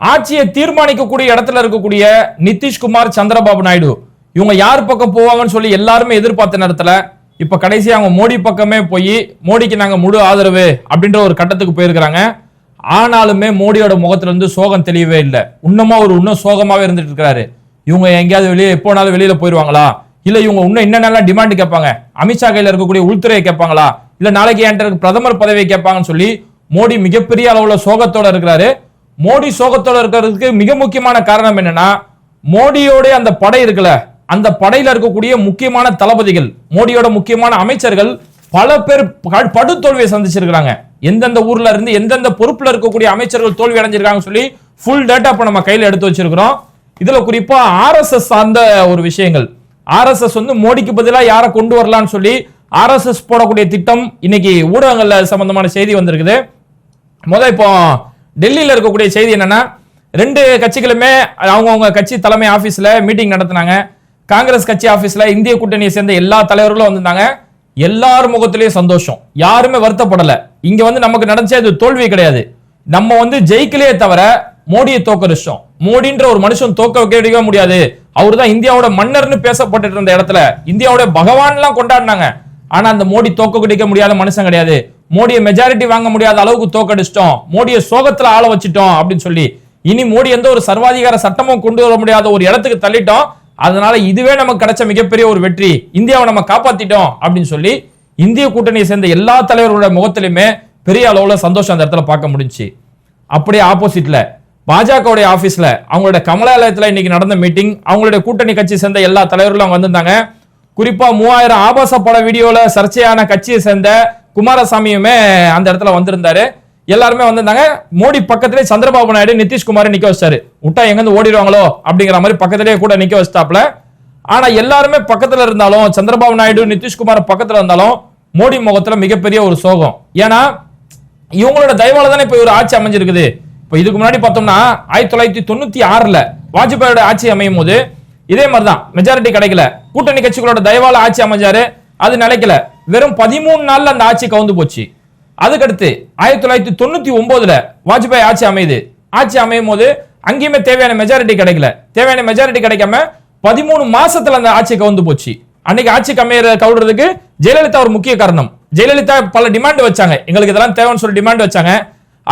ஆட்சியை தீர்மானிக்கக்கூடிய இடத்துல இருக்கக்கூடிய நிதிஷ்குமார் சந்திரபாபு நாயுடு. இவங்க யார் பக்கம் போவாங்கன்னு சொல்லி எல்லாருமே எதிர்பார்த்த நேரத்தில் இப்ப கடைசி அவங்க மோடி பக்கமே போய் மோடிக்கு நாங்க முழு ஆதரவு அப்படின்ற ஒரு கட்டத்துக்கு போயிருக்கிறாங்க. ஆனாலுமே மோடியோட முகத்துல இருந்து சோகம் தெளியவே இல்லை. இன்னுமா ஒரு இன்னும் சோகமாவே இருந்துட்டு இருக்கிறாரு இவங்க எங்கேயாவது வெளியே எப்போனாலும் வெளியில போயிருவாங்களா? இல்ல இவங்க இன்னும் என்னென்னலாம் டிமாண்ட் கேட்பாங்க? அமித்ஷா கையில இருக்கக்கூடிய உள்துறையை கேட்பாங்களா? இல்ல நாளைக்கு என்கிட்ட பிரதமர் பதவியை கேட்பாங்கன்னு சொல்லி மோடி மிகப்பெரிய அளவுல சோகத்தோட இருக்கிறாரு. மோடி சோகத்தோட இருக்கிறதுக்கு மிக முக்கியமான காரணம் என்னன்னா மோடியோட அந்த படை இருக்குல்ல அந்த படையில இருக்கக்கூடிய முக்கியமான தளபதிகள் மோடியோட முக்கியமான அமைச்சர்கள் பல பேர் படுதோல்வியை படு எந்தெந்த ஊர்ல இருந்து எந்தெந்த பொறுப்புல இருக்கக்கூடிய அமைச்சர்கள் தோல்வி அடைஞ்சிருக்காங்க சொல்லி ஃபுல் டேட்டா இப்ப நம்ம கையில் எடுத்து வச்சிருக்கிறோம். இதுல குறிப்பா ஆர்எஸ்எஸ் சார்ந்த ஒரு விஷயங்கள். ஆர்எஸ்எஸ் வந்து மோடிக்கு பதிலாக யாரை கொண்டு வரலாம்னு சொல்லி ஆர்எஸ்எஸ் போடக்கூடிய திட்டம் இன்னைக்கு ஊடகங்கள்ல சம்பந்தமான செய்தி வந்திருக்குது. முத இப்போ டெல்லியில் இருக்கக்கூடிய செய்தி என்னன்னா ரெண்டு கட்சிகளுமே அவங்கவுங்க கட்சி தலைமை ஆஃபீஸில் மீட்டிங் நடத்தினாங்க. காங்கிரஸ் கட்சி ஆஃபீஸில் இந்திய கூட்டணியை சேர்ந்த எல்லா தலைவர்களும் வந்திருந்தாங்க. எல்லார் முகத்திலையும் சந்தோஷம். யாருமே வருத்தப்படலை. இங்கே வந்து நமக்கு நடந்துச்சு அது தோல்வி கிடையாது. நம்ம வந்து ஜெயிக்கலையே தவிர மோடியை தோக்கரிச்சோம் மோடின்ற ஒரு மனுஷன் தோக்க வைக்கவே முடியாது. அவர் தான் இந்தியாவோட மன்னர்னு பேசப்பட்டுட்டு இருந்த இடத்துல இந்தியாவோட பகவான்லாம் கொண்டாடினாங்க. ஆனா அந்த மோடி தோக்க குடிக்க முடியாத மனுஷன் கிடையாது. மோடியை மெஜாரிட்டி வாங்க முடியாத அளவுக்கு தோக்கடிச்சிட்டோம். மோடியை சோகத்துல ஆள வச்சிட்டோம் அப்படின்னு சொல்லி இனி மோடி எந்த ஒரு சர்வாதிகார சட்டமும் கொண்டு வர முடியாத ஒரு இடத்துக்கு தள்ளிட்டோம். அதனால இதுவே நமக்கு கிடைச்ச மிகப்பெரிய ஒரு வெற்றி. இந்தியாவை நம்ம காப்பாத்திட்டோம் அப்படின்னு சொல்லி இந்திய கூட்டணியை சேர்ந்த எல்லா தலைவர்களோட முகத்திலுமே பெரிய அளவுல சந்தோஷம் அந்த இடத்துல பார்க்க முடிஞ்சுச்சு. அப்படியே ஆப்போசிட்ல பாஜகவுடைய ஆபீஸ்ல அவங்களோட கமலாலயத்துல இன்னைக்கு நடந்த மீட்டிங் அவங்களுடைய கூட்டணி கட்சி சேர்ந்த எல்லா தலைவர்களும் அவங்க வந்திருந்தாங்க. குறிப்பா மூவாயிரம் ஆபாச பட வீடியோல சர்ச்சையான கட்சியை சேர்ந்த குமாரசாமியுமே அந்த இடத்துல வந்திருந்தாரு. எல்லாருமே வந்திருந்தாங்க. மோடி பக்கத்திலே சந்திரபாபு நாயுடு நிதிஷ்குமார் நிக்க வச்சாரு விட்டா எங்கேருந்து ஓடிடுவாங்களோ அப்படிங்கிற மாதிரி பக்கத்திலேயே கூட நிக்க வச்சிட்டாப்ல ஆனா எல்லாருமே பக்கத்துல இருந்தாலும் சந்திரபாபு நாயுடு நிதிஷ்குமார் பக்கத்துல இருந்தாலும் மோடி முகத்துல மிகப்பெரிய ஒரு சோகம். ஏன்னா இவங்களோட தயவால தானே இப்ப ஒரு ஆட்சி அமைஞ்சிருக்குது. இப்ப இதுக்கு முன்னாடி பார்த்தோம்னா ஆயிரத்தி தொள்ளாயிரத்தி தொண்ணூத்தி ஆறுல வாஜ்பாயோட ஆட்சி அமையும் போது இதே மாதிரிதான். மெஜாரிட்டி கிடைக்கல. கூட்டணி கட்சிகளோட தயவால ஆட்சி அமைஞ்சாரு. அது நிலைக்கல. வெறும் பதிமூணு நாள்ல அந்த ஆட்சி கவுந்து போச்சு. அதுக்கடுத்து ஆயிரத்தி தொள்ளாயிரத்தி தொண்ணூத்தி ஒன்பதுல வாஜ்பாய் ஆட்சி அமையுது. ஆட்சி அமையும் போது அங்கேயுமே தேவையான மெஜாரிட்டி கிடைக்கல. தேவையான மெஜாரிட்டி கிடைக்காம பதிமூணு மாசத்துல அந்த ஆட்சி கவுந்து போச்சு. அன்னைக்கு ஆட்சி கம்மியற கவுடுறதுக்கு ஜெயலலிதா ஒரு முக்கிய காரணம். ஜெயலலிதா பல டிமாண்ட் வச்சாங்க. எங்களுக்கு இதெல்லாம் தேவைன்னு சொல்லி டிமாண்ட் வச்சாங்க.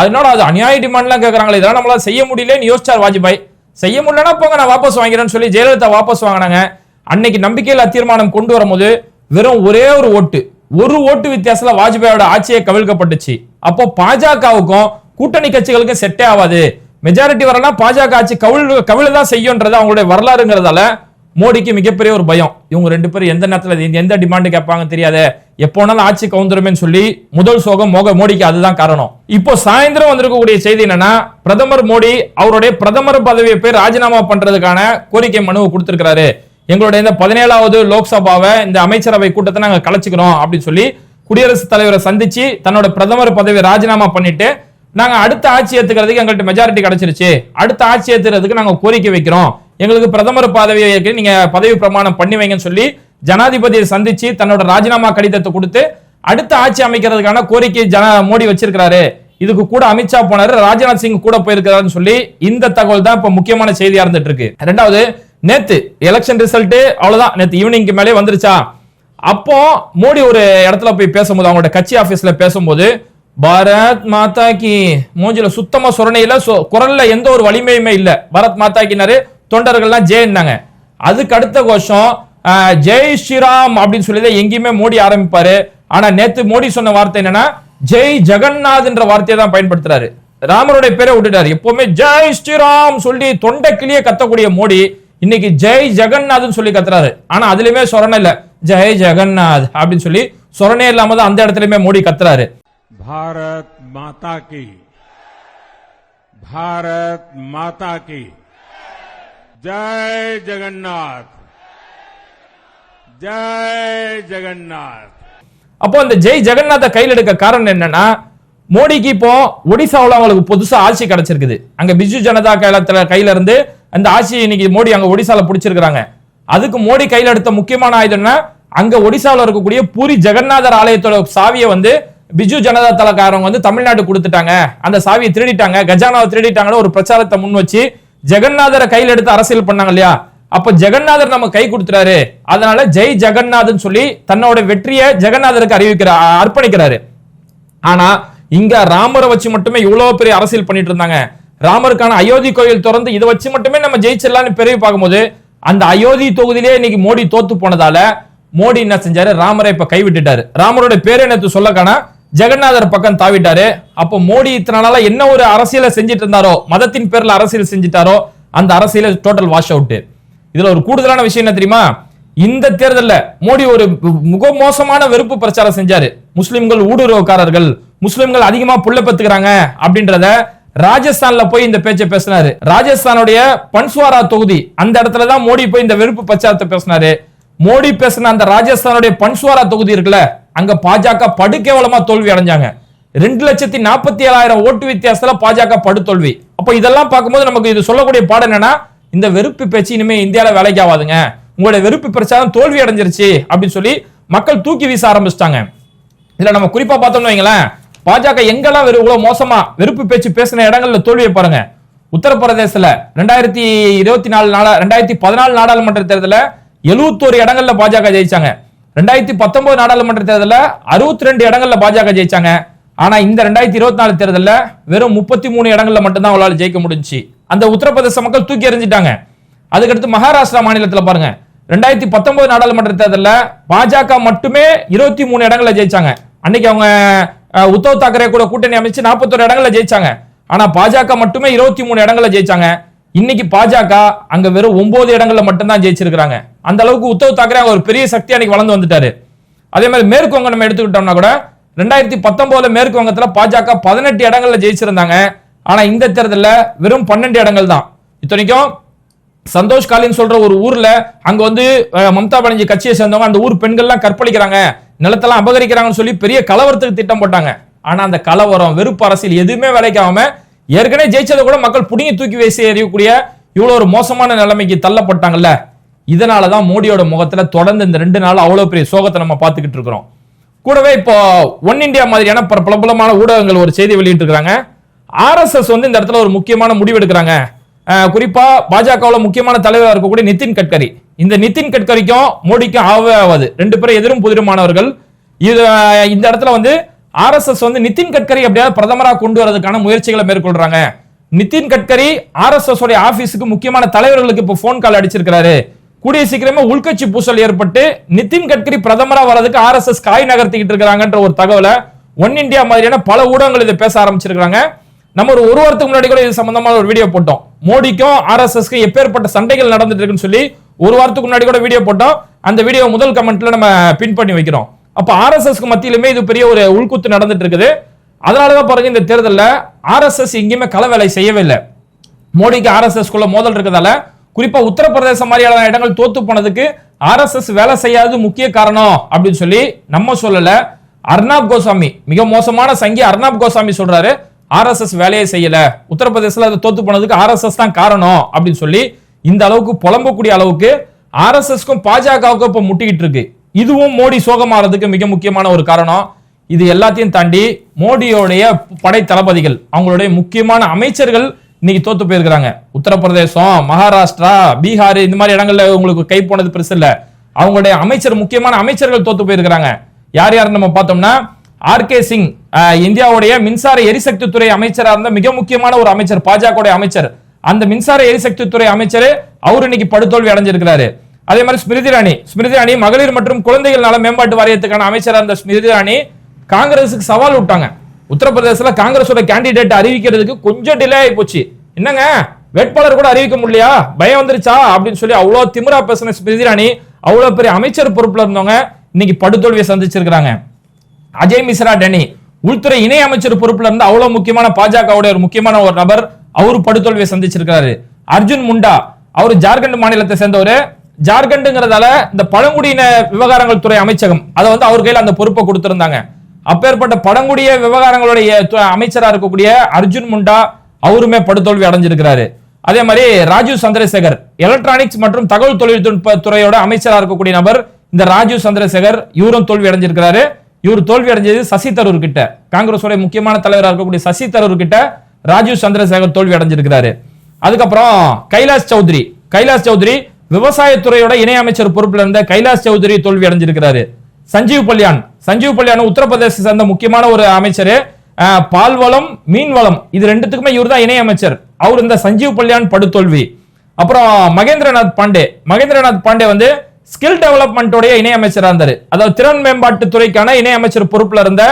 அதனால அது அநியாய டிமாண்ட்லாம் கேட்கறாங்களே இதெல்லாம் நம்மளால செய்ய முடியலன்னு யோசிச்சார் வாஜ்பாய். செய்ய முடியலன்னா போங்க நான் வாபஸ் வாங்கிறேன்னு சொல்லி ஜெயலலிதா வாபஸ் வாங்கினாங்க. அன்னைக்கு நம்பிக்கையில்லா தீர்மானம் கொண்டு வரும்போது வெறும் ஒரே ஒரு ஓட்டு. ஒரு ஓட்டு வித்தியாசத்துல வாஜ்பாயோட ஆட்சியை கவிழ்க்கப்பட்டுச்சு. அப்போ பாஜகவுக்கும் கூட்டணி கட்சிகளுக்கும் செட்டே ஆகாது. மெஜாரிட்டி வரலாம் பாஜக ஆட்சி கவிழ் கவிழ தான் செய்யும்ன்றது அவங்களுடைய வரலாறுங்கிறதால மோடிக்கு மிகப்பெரிய ஒரு பயம். இவங்க ரெண்டு பேரும் எந்த நேரத்துல எந்த டிமாண்ட் கேட்பாங்க தெரியாது. எப்போனாலும் ஆட்சி கவுந்துருமேன்னு சொல்லி முதல் சோகம் மோக மோடிக்கு அதுதான் காரணம். இப்போ சாயந்தரம் வந்திருக்கக்கூடிய செய்தி என்னன்னா பிரதமர் மோடி அவருடைய பிரதமர் பதவியை போய் ராஜினாமா பண்றதுக்கான கோரிக்கை மனுவை கொடுத்திருக்கிறாரு. எங்களுடைய இந்த பதினேழாவது லோக்சபாவை இந்த அமைச்சரவை கூட்டத்தை நாங்கள் கலைச்சிக்கிறோம் அப்படின்னு சொல்லி குடியரசுத் தலைவரை சந்திச்சு தன்னோட பிரதமர் பதவியை ராஜினாமா பண்ணிட்டு நாங்கள் அடுத்த ஆட்சி ஏற்றுக்கிறதுக்கு எங்கள்கிட்ட மெஜாரிட்டி கிடைச்சிருச்சு. அடுத்த ஆட்சி ஏத்துறதுக்கு நாங்கள் கோரிக்கை வைக்கிறோம். எங்களுக்கு பிரதமர் பதவியை ஏற்க நீங்க பதவி பிரமாணம் பண்ணி வைங்கன்னு சொல்லி ஜனாதிபதியை சந்திச்சு தன்னோட ராஜினாமா கடிதத்தை கொடுத்து அடுத்த ஆட்சி அமைக்கிறதுக்கான கோரிக்கை ஜன மோடி வச்சிருக்கிறாரு. இதுக்கு கூட அமித்ஷா போனாரு ராஜ்நாத் சிங் கூட போயிருக்கிறாருன்னு சொல்லி இந்த தகவல் தான் இப்ப முக்கியமான செய்தியா இருந்துட்டு இருக்கு. ரெண்டாவது நேத்து எலெக்ஷன் ரிசல்ட்டு அவ்வளவுதான். நேத்து ஈவினிங்க்கு மேலே வந்துருச்சா? அப்போ மோடி ஒரு இடத்துல போய் பேசும்போது அவங்களோட கட்சி ஆபீஸ்ல பேசும்போது பாரத் மாதா கி மூஞ்சில சுத்தமா சுரணையில சொ- குரல்ல எந்த ஒரு வலிமையுமே இல்ல. பாரத் மாதா கினாரு தொண்டர்கள்லாம் ஜெயின்னாங்க அதுக்கு அடுத்த கோஷம் ஜெய் ஸ்ரீராம் அப்படின்னு சொல்லி தான் எங்கேயுமே மோடி ஆரம்பிப்பாரு. ஆனா நேத்து மோடி சொன்ன வார்த்தை என்னன்னா ஜெய் ஜெகநாத்ன்ற வார்த்தையை தான் பயன்படுத்துறாரு. ராமருடைய பேரை விட்டுட்டாரு. எப்பவுமே ஜெய் ஸ்ரீராம் சொல்லி தொண்டை கிளிய கத்தக்கூடிய மோடி இன்னைக்கு ஜெய் ஜெகநாத்னு சொல்லி கத்துறாரு. ஆனா அதுலயுமே சொரணை இல்ல. ஜெய் ஜெகநாத் அப்படின்னு சொல்லி சொரணே இல்லாம தான் அந்த இடத்துலயுமே மோடி கத்துறாரு. பாரத் மாதா கி. பாரத் மாதா கி. ஜெய் ஜெகநாத். ஜெய் ஜெகநாத். அப்போ அந்த ஜெய் ஜெகநாத்தை கையில் எடுக்க காரணம் என்னன்னா மோடிக்கு இப்போ ஒடிசாவில் அவங்களுக்கு புதுசா ஆட்சி கிடைச்சிருக்குது. அங்க பிஜு ஜனதா கையில கையில இருந்து அந்த ஆட்சியை இன்னைக்கு மோடி அங்க ஒடிசால பிடிச்சிருக்கிறாங்க. அதுக்கு மோடி கையில் எடுத்த முக்கியமான ஆயுதம்னா அங்க ஒடிசாவில் இருக்கக்கூடிய பூரி ஜெகநாதர் ஆலயத்தோட சாவியை வந்து பிஜு ஜனதா தளக்காரங்க வந்து தமிழ்நாடு கொடுத்துட்டாங்க. அந்த சாவியை திருடிட்டாங்க. கஜானாவை திருடிட்டாங்கன்னு ஒரு பிரச்சாரத்தை முன் வச்சு ஜெகநாதரை கையில் எடுத்து அரசியல் பண்ணாங்க இல்லையா? அப்ப ஜெகநாதர் நம்ம கை கொடுத்துறாரு அதனால ஜெய் ஜெகநாதன் சொல்லி தன்னோட வெற்றியை ஜெகநாதருக்கு அறிவிக்கிறார் அர்ப்பணிக்கிறாரு. ஆனா இங்க ராமரை வச்சு மட்டுமே இவ்வளவு பெரிய அரசியல் பண்ணிட்டு இருந்தாங்க. ராமருக்கான அயோத்தி கோயில் திறந்து இதை வச்சு மட்டுமே நம்ம ஜெயிச்சிடலாம்னு பிறகு பார்க்கும்போது அந்த அயோத்தி தொகுதியிலே இன்னைக்கு மோடி தோத்து போனதால மோடி என்ன செஞ்சாரு? ராமரை இப்ப கைவிட்டுட்டாரு. ராமரோட பேர் என்னத்து சொல்ல காணா? ஜெகநாதர் பக்கம் தாவிட்டாரு. அப்போ மோடி இத்தனை நாளா என்ன ஒரு அரசியலை செஞ்சுட்டு இருந்தாரோ மதத்தின் பேர்ல அரசியல் செஞ்சுட்டாரோ அந்த அரசியல டோட்டல் வாஷ் அவுட் இதுல ஒரு கூடுதலான விஷயம் என்ன தெரியுமா? இந்த தேர்தல்ல மோடி ஒரு மிக மோசமான வெறுப்பு பிரச்சாரம் செஞ்சாரு. முஸ்லிம்கள் ஊடுருவக்காரர்கள் முஸ்லிம்கள் அதிகமா புள்ள பெத்துக்கிறாங்க அப்படின்றத ராஜஸ்தான்ல போய் இந்த பேச்சை பேசினாரு. ராஜஸ்தானுடைய பன்ஸ்வாரா தொகுதி அந்த இடத்துல தான் மோடி போய் இந்த வெறுப்பு பிரச்சாரத்தை பேசினாரு. மோடி பேசின அந்த ராஜஸ்தானுடைய பன்ஸ்வாரா தொகுதி இருக்குல்ல அங்க பாஜக படுகேவலமா தோல்வி அடைஞ்சாங்க. ரெண்டு லட்சத்தி நாற்பத்தி ஏழாயிரம் ஓட்டு வித்தியாசத்துல பாஜக படுதோல்வி. அப்ப இதெல்லாம் பார்க்கும்போது நமக்கு இது சொல்லக்கூடிய பாடம் என்னன்னா இந்த வெறுப்பு பேச்சு இனிமே இந்தியாவில வேலைக்கு ஆகாதுங்க. உங்களுடைய வெறுப்பு பிரச்சாரம் தோல்வி அடைஞ்சிருச்சு அப்படின்னு சொல்லி மக்கள் தூக்கி வீச ஆரம்பிச்சிட்டாங்க. இதுல நம்ம குறிப்பா பார்த்தோம்னு வைங்களேன் பாஜக எங்கெல்லாம் இவ்வளவு மோசமா வெறுப்பு பேச்சு பேசின இடங்கள்ல தோல்வியை பாருங்க. உத்தரப்பிரதேசல ரெண்டாயிரத்தி இருபத்தி நாலு நாளா ரெண்டாயிரத்தி பதினாலு நாடாளுமன்ற தேர்தலில் எழுபத்தோரு இடங்கள்ல பாஜக ஜெயிச்சாங்க. ரெண்டாயிரத்தி பத்தொன்பது நாடாளுமன்ற தேர்தலில் அறுபத்தி ரெண்டு இடங்கள்ல பாஜக ஜெயிச்சாங்க. ஆனா இந்த ரெண்டாயிரத்தி இருபத்தி நாலு தேர்தலில் வெறும் முப்பத்தி மூணு இடங்கள்ல மட்டும்தான் அவளால் ஜெயிக்க முடிஞ்சுச்சு. அந்த உத்தரப்பிரதேச மக்கள் தூக்கி எறிஞ்சிட்டாங்க. அதுக்கடுத்து மகாராஷ்டிரா மாநிலத்தில் பாருங்க. ரெண்டாயிரத்தி பத்தொன்பது நாடாளுமன்ற தேர்தலில் பாஜக மட்டுமே இருபத்தி மூணு இடங்கள்ல ஜெயிச்சாங்க. அன்னைக்கு அவங்க உத்தவ் தாக்கரே கூட கூட்டணி அமைச்சு நாற்பத்தொரு இடங்கள்ல ஜெயிச்சாங்க. ஆனா பாஜக மட்டுமே இருபத்தி மூணு இடங்கள்ல ஜெயிச்சாங்க. இன்னைக்கு பாஜக அங்க வெறும் ஒன்பது இடங்கள்ல மட்டும்தான் ஜெயிச்சிருக்காங்க அந்த அளவுக்கு உத்தவ் தாக்கரே ஒரு பெரிய சக்தி அன்னைக்கு வளர்ந்து வந்துட்டாரு. அதே மாதிரி மேற்கு வங்கம் நம்ம எடுத்துக்கிட்டோம்னா கூட ரெண்டாயிரத்தி பத்தொன்பதுல மேற்கு வங்கத்துல பாஜக பதினெட்டு இடங்கள்ல ஜெயிச்சிருந்தாங்க. ஆனா இந்த தேர்தலில் வெறும் பன்னெண்டு இடங்கள் தான். இத்தனைக்கும் சந்தோஷ் காலின்னு சொல்ற ஒரு ஊர்ல அங்க வந்து மம்தா பானர்ஜி கட்சியை சேர்ந்தவங்க அந்த ஊர் பெண்கள்லாம் கற்பழிக்கிறாங்க. நிலத்தெல்லாம் அபகரிக்கிறாங்கன்னு சொல்லி பெரிய கலவரத்துக்கு திட்டம் போட்டாங்க. ஆனா அந்த கலவரம் வெறுப்பு அரசியல் எதுவுமே வேலைக்காம ஏற்கனவே ஜெயிச்சதை கூட மக்கள் புடிங்கி தூக்கி வீசி எறியக்கூடிய இவ்வளோ ஒரு மோசமான நிலைமைக்கு தள்ளப்பட்டாங்கல்ல. இதனாலதான் மோடியோட முகத்துல தொடர்ந்து இந்த ரெண்டு நாள் அவ்வளோ பெரிய சோகத்தை நம்ம பார்த்துக்கிட்டு இருக்கிறோம். கூடவே இப்போ ஒன் இண்டியா மாதிரியான பிரபலமான ஊடகங்கள் ஒரு செய்தி வெளியிட்டு இருக்கிறாங்க ஆர்எஸ்எஸ் வந்து இந்த இடத்துல ஒரு முக்கியமான முடிவு எடுக்கிறாங்க. குறிப்பாக குறிப்பா முக்கியமான தலைவராக இருக்கக்கூடிய நிதின் கட்கரி. இந்த நிதின் கட்கரிக்கும் மோடிக்கும் ஆகவே ஆகாது. ரெண்டு பேரும் எதிரும் புதிருமானவர்கள். இது இந்த இடத்துல வந்து ஆர்எஸ்எஸ் வந்து நிதின் கட்கரி எப்படியாவது பிரதமராக கொண்டு வரதுக்கான முயற்சிகளை மேற்கொள்றாங்க. நிதின் கட்கரி ஆர்எஸ்எஸ் உடைய ஆபீஸுக்கு முக்கியமான தலைவர்களுக்கு இப்போ ஃபோன் கால் அடிச்சிருக்கிறாரு. கூடிய சீக்கிரமே உள்கட்சி பூசல் ஏற்பட்டு நிதின் கட்கரி பிரதமரா வர்றதுக்கு ஆர்எஸ்எஸ் காய் நகர்த்திக்கிட்டு இருக்கிறாங்கன்ற ஒரு தகவலை ஒன் இந்தியா மாதிரியான பல ஊடகங்கள் இதை பேச ஆரம்பிச்சிருக்காங்க நம்ம ஒரு ஒரு வாரத்துக்கு முன்னாடி கூட இது சம்பந்தமான ஒரு வீடியோ போட்டோம். மோடிக்கும் ஆர்எஸ்எஸ்க்கு எப்பேற்பட்ட சண்டைகள் நடந்துட்டு இருக்குன்னு சொல்லி ஒரு வாரத்துக்கு முன்னாடி கூட வீடியோ போட்டோம். அந்த வீடியோ முதல் கமெண்ட்ல நம்ம பின் பண்ணி வைக்கிறோம். அப்ப ஆர்எஸ்எஸ்க்கு மத்தியிலுமே இது பெரிய ஒரு உள்குத்து நடந்துட்டு இருக்குது. அதனாலதான் பாருங்க இந்த தேர்தலில் ஆர்எஸ்எஸ் எங்கேயுமே கள வேலை செய்யவே இல்லை மோடிக்கு ஆர்எஸ்எஸ் குள்ள மோதல் இருக்கிறதால குறிப்பா உத்தரப்பிரதேச மாதிரியான இடங்கள் தோத்து போனதுக்கு ஆர்எஸ்எஸ் வேலை செய்யாதது முக்கிய காரணம் அப்படின்னு சொல்லி நம்ம சொல்லல. அர்னாப் கோசாமி மிக மோசமான சங்கி அர்னாப் கோசாமி சொல்றாரு. ஆர்எஸ்எஸ் வேலையை செய்யல. உத்தரப்பிரதேசல அது தோத்து போனதுக்கு ஆர்எஸ்எஸ் தான் காரணம் அப்படின்னு சொல்லி இந்த அளவுக்கு புலம்பக்கூடிய அளவுக்கு ஆர்எஸ்எஸ்க்கும் பாஜகவுக்கும் இப்போ முட்டிக்கிட்டு இருக்கு. இதுவும் மோடி சோகமாறதுக்கு மிக முக்கியமான ஒரு காரணம். இது எல்லாத்தையும் தாண்டி மோடியோடைய படை தளபதிகள் அவங்களுடைய முக்கியமான அமைச்சர்கள் இன்னைக்கு தோத்து போயிருக்கிறாங்க. உத்தரப்பிரதேசம் மகாராஷ்டிரா பீகார் இந்த மாதிரி இடங்கள்ல உங்களுக்கு கை போனது பெருசு இல்ல. அவங்களுடைய அமைச்சர் முக்கியமான அமைச்சர்கள் தோத்து போயிருக்கிறாங்க. யார் யார் நம்ம பார்த்தோம்னா ஆர் கே சிங் இந்தியாவுடைய மின்சார எரிசக்தி துறை அமைச்சராக இருந்த மிக முக்கியமான ஒரு அமைச்சர் பாஜக அமைச்சர். அந்த மின்சார எரிசக்தி துறை அமைச்சர் அவர் இன்னைக்கு படுதோல்வி அடைஞ்சிருக்கிறாரு. அதே மாதிரி ஸ்மிருதி ராணி ஸ்மிருதி ராணி மகளிர் மற்றும் குழந்தைகள் நல மேம்பாட்டு வாரியத்துக்கான அமைச்சராக இருந்த ஸ்மிருதி ராணி காங்கிரஸுக்கு சவால் விட்டாங்க. உத்தரப்பிரதேசல காங்கிரஸோட கேண்டிடேட் அறிவிக்கிறதுக்கு கொஞ்சம் டிலே ஆகி போச்சு. என்னங்க? வேட்பாளர் கூட அறிவிக்க முடியலையா? பயம் வந்துருச்சா? அப்படின்னு சொல்லி அவ்வளவு திமிரா பேசின ஸ்மிருதி ராணி அவ்வளவு பெரிய அமைச்சர் பொறுப்புல இருந்தவங்க இன்னைக்கு படுதோல்வியை சந்திச்சிருக்கிறாங்க. அஜய் மிஸ்ரா டெனி உள்துறை இணை அமைச்சர் பொறுப்புல இருந்து அவ்வளவு முக்கியமான பாஜகவுடைய ஒரு முக்கியமான ஒரு நபர் அவரு படுதோல்வியை சந்திச்சிருக்காரு. அர்ஜுன் முண்டா அவர் ஜார்க்கண்ட் மாநிலத்தை சேர்ந்தவர். ஜார்க்கண்ட்ங்கிறதால இந்த பழங்குடியின விவகாரங்கள் துறை அமைச்சகம் அதை வந்து அவர் கையில அந்த பொறுப்பை கொடுத்திருந்தாங்க. அப்பேற்பட்ட பழங்குடிய விவகாரங்களுடைய து- அமைச்சரா இருக்கக்கூடிய அர்ஜுன் முண்டா அவருமே படுதோல்வி அடைஞ்சிருக்கிறாரு. அதே மாதிரி ராஜீவ் சந்திரசேகர் எலக்ட்ரானிக்ஸ் மற்றும் தகவல் தொழில்நுட்ப துறையோட அமைச்சரா இருக்கக்கூடிய நபர் இந்த ராஜீவ் சந்திரசேகர் இவரும் தோல்வி அடைஞ்சிருக்கிறாரு. இவர் தோல்வி அடைஞ்சது சசி தரூர் கிட்ட காங்கிரஸோட முக்கியமான தலைவராக இருக்கக்கூடிய சசி தரூர் கிட்ட ராஜீவ் சந்திரசேகர் தோல்வி அடைஞ்சிருக்கிறாரு. அதுக்கப்புறம் கைலாஷ் சௌத்ரி. கைலாஷ் சௌத்ரி விவசாயத்துறையோட இணையமைச்சர் பொறுப்பில் இருந்த கைலாஷ் சௌத்ரி தோல்வி அடைஞ்சிருக்கிறாரு. சஞ்சீவ் பல்யான். சஞ்சீவ் பல்யான் உத்தரப்பிரதேச சேர்ந்த முக்கியமான ஒரு அமைச்சர். பால்வளம் மீன்வளம் இது ரெண்டுத்துக்குமே இவர் தான் இணையமைச்சர் அவர் இந்த சஞ்சீவ் பல்யான் படுதோல்வி. அப்புறம் மகேந்திரநாத் பாண்டே. மகேந்திரநாத் பாண்டே வந்து ஸ்கில் டெவலப்மெண்ட்டோடைய இணையமைச்சராக இருந்தார். அதாவது திறன் மேம்பாட்டு துறைக்கான இணையமைச்சர் பொறுப்பில் இருந்த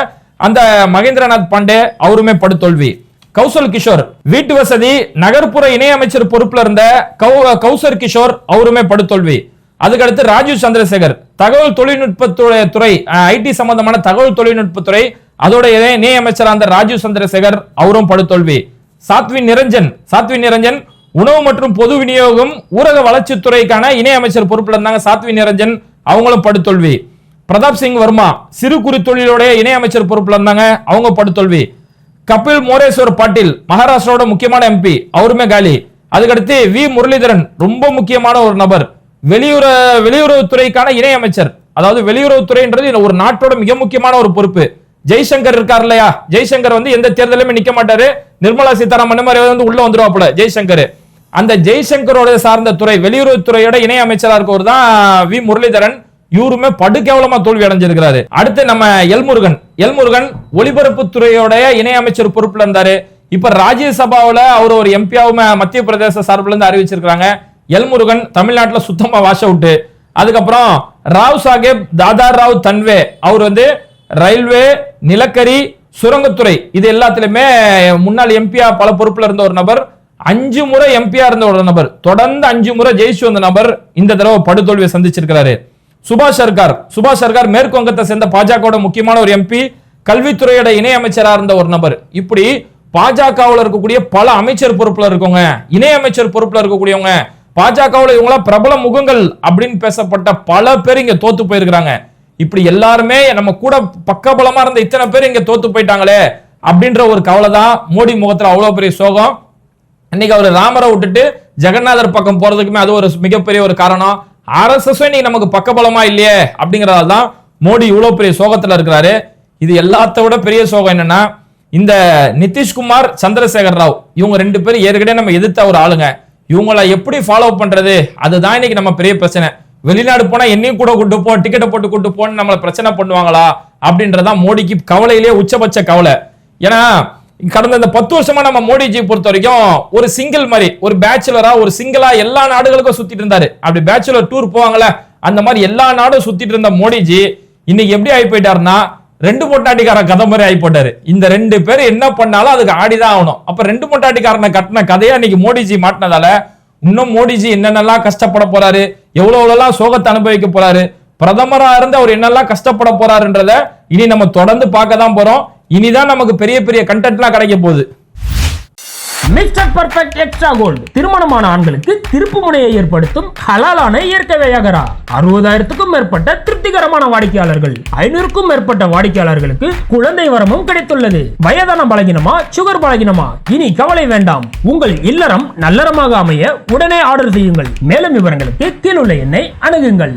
அந்த மகேந்திரநாத் பாண்டே அவருமே படுதோல்வி. கௌசல் கிஷோர். வீட்டு வசதி நகர்ப்புற இணையமைச்சர் பொறுப்புல இருந்த கௌ- கௌசர் கிஷோர் அவருமே படுதோல்வி. அதுக்கடுத்து ராஜீவ் சந்திரசேகர். தகவல் தொழில்நுட்பத்துறை துறை ஐடி சம்பந்தமான தகவல் தொழில்நுட்பத்துறை அதோட இணையமைச்சர் அந்த ராஜீவ் சந்திரசேகர் அவரும் படுதோல்வி. சாத்வி நிரஞ்சன் சாத்வி நிரஞ்சன் உணவு மற்றும் பொது விநியோகம் ஊரக வளர்ச்சித்துறைக்கான இணையமைச்சர் பொறுப்புல இருந்தாங்க சாத்வி நிரஞ்சன் அவங்களும் படுதோல்வி. பிரதாப் சிங் வர்மா சிறு குறு தொழிலுடைய இணையமைச்சர் பொறுப்புல இருந்தாங்க அவங்க படுதோல்வி. கபில் மோரேஸ்வர் பாட்டீல் மகாராஷ்டிராவோட முக்கியமான எம்பி அவருமே காலி. அதுக்கடுத்து வி. முரளிதரன் ரொம்ப முக்கியமான ஒரு நபர். வெளியுற வெளியுறவுத்துறைக்கான இணையமைச்சர். அதாவது வெளியுறவுத்துறைன்றது ஒரு நாட்டோட மிக முக்கியமான ஒரு பொறுப்பு. ஜெய்சங்கர் இருக்கார் இல்லையா? ஜெய்சங்கர் வந்து எந்த தேர்தலுமே நிக்க மாட்டாரு. நிர்மலா சீதாராமன் மாதிரி வந்து உள்ள வந்துருவாப்புல ஜெய்சங்கர். அந்த ஜெய்சங்கரோட சார்ந்த துறை வெளியுறவுத்துறையோட இணை அமைச்சரா இருக்கவர் தான் வி. முரளிதரன். இவருமே படுகேவலமா தோல்வி அடைஞ்சிருக்கிறாரு. அடுத்து நம்ம எல்முருகன். எல்முருகன் ஒலிபரப்பு துறையோடைய இணை அமைச்சர் பொறுப்புல இருந்தாரு. இப்ப ராஜ்யசபாவுல அவர் ஒரு எம்பியாவும் மத்திய பிரதேச சார்பில் இருந்து அறிவிச்சிருக்காங்க எல்முருகன் தமிழ்நாட்டில் சுத்தமா வாஷ் அவுட் அதுக்கப்புறம் ராவ் சாஹேப் தாதார் ராவ் தன்வே அவர் வந்து ரயில்வே நிலக்கரி சுரங்கத்துறை இது எல்லாத்துலயுமே முன்னாள் எம்பியா பல பொறுப்புல இருந்த ஒரு நபர். அஞ்சு முறை எம்பியா இருந்த ஒரு நபர். தொடர்ந்து அஞ்சு முறை ஜெயிச்சு வந்த நபர் இந்த தடவை படுதோல்வியை சந்திச்சிருக்கிறாரு. சுபாஷ் சர்கார். சுபாஷ் சர்கார் மேற்கு வங்கத்தை சேர்ந்த பாஜகவோட முக்கியமான ஒரு எம்பி கல்வித்துறையோட இணையமைச்சராக இருந்த ஒரு நபர். இப்படி பாஜகவுல இருக்கக்கூடிய பல அமைச்சர் பொறுப்புல இருக்கவங்க இணையமைச்சர் பொறுப்புல இருக்கக்கூடியவங்க பாஜகவுல இவங்களா பிரபல முகங்கள் அப்படின்னு பேசப்பட்ட பல பேர் இங்க தோத்து போயிருக்கிறாங்க. இப்படி எல்லாருமே நம்ம கூட பக்கபலமா இருந்த இத்தனை பேர் இங்க தோத்து போயிட்டாங்களே அப்படின்ற ஒரு கவலை தான் மோடி முகத்துல அவ்வளவு பெரிய சோகம். இன்னைக்கு அவர் ராமரை விட்டுட்டு ஜெகநாதர் பக்கம் போறதுக்குமே அது ஒரு மிகப்பெரிய ஒரு காரணம். ஆர்எஸ்எஸ் இன்னைக்கு நமக்கு பக்கபலமா இல்லையே? அப்படிங்கறதால தான் மோடி இவ்வளவு பெரிய சோகத்துல இருக்கிறாரு. இது எல்லாத்த விட பெரிய சோகம் என்னன்னா இந்த நிதிஷ்குமார் சந்திரசேகர் ராவ் இவங்க ரெண்டு பேரும் ஏற்கனவே நம்ம எதிர்த்த ஒரு ஆளுங்க. இவங்கள எப்படி ஃபாலோ பண்றது? அதுதான் இன்னைக்கு நம்ம பெரிய பிரச்சனை. வெளிநாடு போனா என்னையும் கூட கூட்டு போ டிக்கெட்டை போட்டு கூட்டு போன்னு நம்மளை பிரச்சனை பண்ணுவாங்களா? அப்படின்றதான் மோடிக்கு கவலையிலேயே உச்சபட்ச கவலை. ஏன்னா கடந்த இந்த பத்து வருஷமா நம்ம மோடிஜி பொறுத்த வரைக்கும் ஒரு சிங்கிள் மாதிரி ஒரு பேச்சுலரா ஒரு சிங்கிளா எல்லா நாடுகளுக்கும் சுத்திட்டு இருந்தாரு. அப்படி பேச்சுலர் டூர் போவாங்களே அந்த மாதிரி எல்லா நாடும் சுத்திட்டு இருந்த மோடிஜி இன்னைக்கு எப்படி ஆகி போயிட்டாருன்னா ரெண்டு பொட்டாட்டிக்கார கதை மாதிரி ஆகி போட்டாரு இந்த ரெண்டு பேர் என்ன பண்ணாலும் அதுக்கு ஆடிதான் ஆகணும். அப்ப ரெண்டு பொட்டாட்டிக்காரனை கட்டின கதையா இன்னைக்கு மோடிஜி மாட்டினதால இன்னும் மோடிஜி என்னென்னலாம் கஷ்டப்பட போறாரு எவ்வளவு எவ்வளவுலாம் சோகத்தை அனுபவிக்க போறாரு பிரதமரா இருந்து அவர் என்னெல்லாம் கஷ்டப்பட போறாருன்றத இனி நம்ம தொடர்ந்து பார்க்க தான் போறோம். இனிதான் நமக்கு பெரிய பெரிய கண்டென்ட்லாம் கிடைக்க போகுது. Mister perfect extra gold. திருமணமான ஆண்களுக்கு திருப்பு முனையை ஏற்படுத்தும் ஹலாலான இயற்கை வியாகரா. அறுபதாயிரத்துக்கும் மேற்பட்ட திருப்திகரமான வாடிக்கையாளர்கள். ஐநூறுக்கும் மேற்பட்ட வாடிக்கையாளர்களுக்கு குழந்தை வரமும் கிடைத்துள்ளது. வயதான பலகினமா சுகர் பலகினமா? இனி கவலை வேண்டாம். உங்கள் இல்லறம் நல்லறமாக அமைய உடனே ஆர்டர் செய்யுங்கள். மேலும் விவரங்களுக்கு கீழுள்ள எண்ணை அணுகுங்கள்.